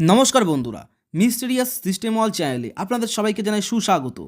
নমস্কার বন্ধুরা, mysterious system all চ্যানেলে আপনাদের সবাইকে জানাই সুস্বাগত।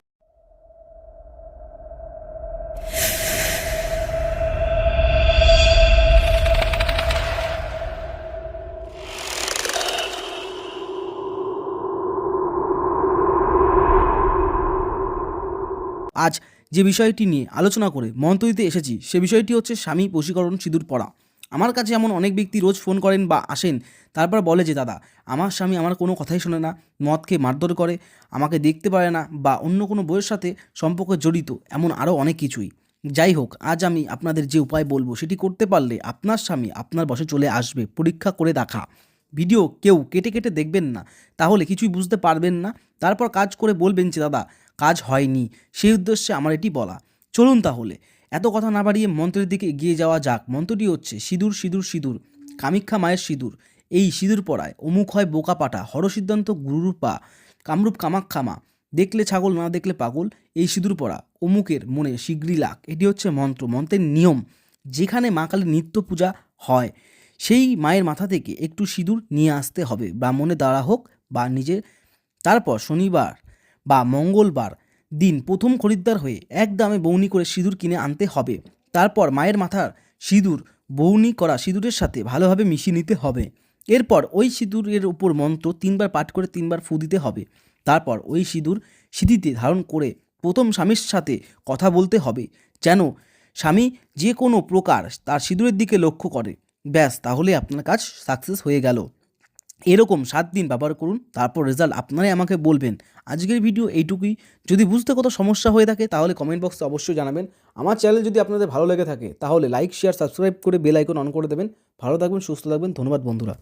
আজ যে বিষয়টি নিয়ে আলোচনা করে মন্ত্রীতে এসেছি, সে বিষয়টি হচ্ছে স্বামী বশীকরণ সিঁদুর পড়া আমার কাছে এমন অনেক ব্যক্তি রোজ ফোন করেন বা আসেন, তারপর বলে যে, দাদা, আমার স্বামী আমার কোনো কথাই শোনে না, মদ খেয়ে মারধর করে, আমাকে দেখতে পারে না বা অন্য কোনো বইয়ের সাথে সম্পর্কে জড়িত, এমন আরও অনেক কিছুই। যাই হোক, আজ আমি আপনাদের যে উপায় বলব, সেটি করতে পারলে আপনার স্বামী আপনার বসে চলে আসবে, পরীক্ষা করে দেখা। ভিডিও কেউ কেটে কেটে দেখবেন না, তাহলে কিছুই বুঝতে পারবেন না। তারপর কাজ করে বলবেন যে, দাদা, কাজ হয়নি। সেই উদ্দেশ্যে আমার এটি বলা। চলুন তাহলে এত কথা না বাড়িয়ে মন্ত্রের দিকে এগিয়ে যাওয়া যাক। মন্ত্রটি হচ্ছে, সিঁদুর সিঁদুর সিঁদুর কামিক্ষা মায়ের সিঁদুর। এই সিঁদুর পড়ায় অমুক হয় বোকা পাটা হর সিদ্ধান্ত গুরুরূপা, কামরূপ কামাক্ষামা দেখলে ছাগল, না দেখলে পাগল, এই সিঁদুর পড়া অমুকের মনে শীঘ্রই লাগ। এটি হচ্ছে মন্ত্র, মন্ত্রের নিয়ম, যেখানে মা কালীর নিত্য পূজা হয়। সেই মায়ের মাথা থেকে একটু সিঁদুর নিয়ে আসতে হবে। ব্রাহ্মণের দ্বারা হোক বা নিজের। তারপর শনিবার বা মঙ্গলবার দিন প্রথম খরিদ্দার হয়ে এক দামে বৌনি করে সিঁদুর কিনে আনতে হবে। তারপর মায়ের মাথার সিঁদুর বৌনি করা সিঁদুরের সাথে ভালোভাবে মিশিয়ে নিতে হবে। এরপর ওই সিঁদুরের উপর মন্ত্র তিনবার পাঠ করে তিনবার ফু দিতে হবে। তারপর ওই সিঁদুর সিঁথিতে ধারণ করে প্রথম স্বামীর সাথে কথা বলতে হবে, যেন স্বামী যে কোনো প্রকার তার সিঁদুরের দিকে লক্ষ্য করে। ব্যাস, তাহলে আপনার কাজ সাকসেস হয়ে গেল। এরকম সাত দিন ব্যবহার করুন, তারপর রেজাল্ট আপনারাই আমাকে বলবেন। আজকের ভিডিও এইটুকুই। যদি বুঝতে কত সমস্যা হয়ে থাকে, তাহলে কমেন্ট বক্সে অবশ্যই জানাবেন। আমার চ্যানেল যদি আপনাদের ভালো লেগে থাকে, তাহলে লাইক শেয়ার সাবস্ক্রাইব করে বেল আইকন অন করে দেবেন। ভালো থাকবেন, সুস্থ থাকবেন। ধন্যবাদ, বন্ধুরা।